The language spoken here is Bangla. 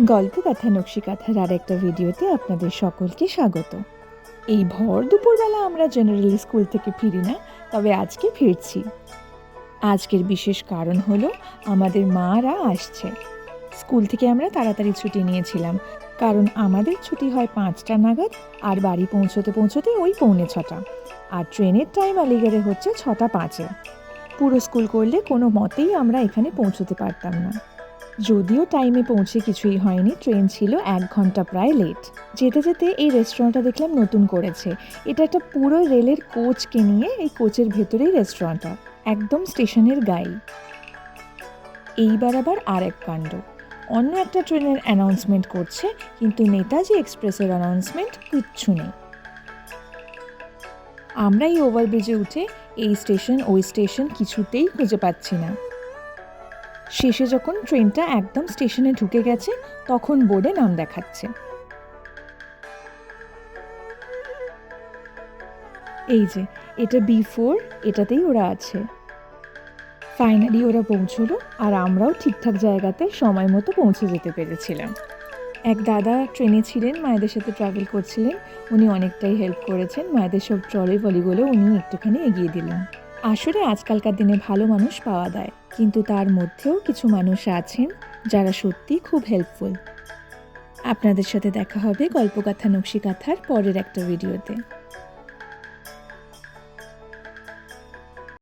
গল্পকথা, নকশিকাথার আর একটা ভিডিওতে আপনাদের সকলকে স্বাগত। এই ভর দুপুরবেলা আমরা জেনারেলি স্কুল থেকে ফিরি না, তবে আজকে ফিরছি। আজকের বিশেষ কারণ হলো আমাদের মারা আসছে। স্কুল থেকে আমরা তাড়াতাড়ি ছুটি নিয়েছিলাম, কারণ আমাদের ছুটি হয় পাঁচটা নাগাদ আর বাড়ি পৌঁছতে পৌঁছতে ওই পৌনে ছটা। আর ট্রেনের টাইম আলিগড়ে হচ্ছে ছটা পাঁচে। পুরো স্কুল করলে কোনো মতেই আমরা এখানে পৌঁছতে পারতাম না। যদিও টাইমে পৌঁছে কিছুই হয়নি ট্রেন ছিল এক ঘণ্টা প্রায় লেট যেতে যেতে এই রেস্টুরেন্টটা দেখলাম নতুন করেছে। এটা একটা পুরো রেলের কোচকে নিয়ে এই কোচের ভেতরেই রেস্টুরেন্টটা একদম স্টেশনের গায়ে এইবার আবার আর এক কাণ্ড। অন্য একটা ট্রেনের অ্যানাউন্সমেন্ট করছে, কিন্তু নেতাজি এক্সপ্রেসের অ্যানাউন্সমেন্ট কিচ্ছু নেই। আমরা এই ওভারব্রিজে উঠে এই স্টেশন ওই স্টেশন কিছুতেই খুঁজে পাচ্ছি না। শেষে যখন ট্রেনটা একদম স্টেশনে ঢুকে গেছে, তখন বোর্ডে নাম দেখাচ্ছে। এই যে, এটা বি ফোর, এটাতেই ওরা আছে। ফাইনালি ওরা পৌঁছলো আর আমরাও ঠিকঠাক জায়গাতে সময় মতো পৌঁছে যেতে পেরেছিলাম। এক দাদা ট্রেনে ছিলেন, মায়েদের সাথে ট্রাভেল করছিলেন। উনি অনেকটাই হেল্প করেছেন। মায়েদের সব ট্রলি ফলিগুলো উনি একটুখানি এগিয়ে দিলেন। আসলে আজকালকার দিনে ভালো মানুষ পাওয়া যায়, কিন্তু তার মধ্যেও কিছু মানুষ আছেন যারা সত্যি খুব হেল্পফুল আপনাদের সাথে দেখা হবে গল্পকথা নকশিকাথার পরের একটা ভিডিওতে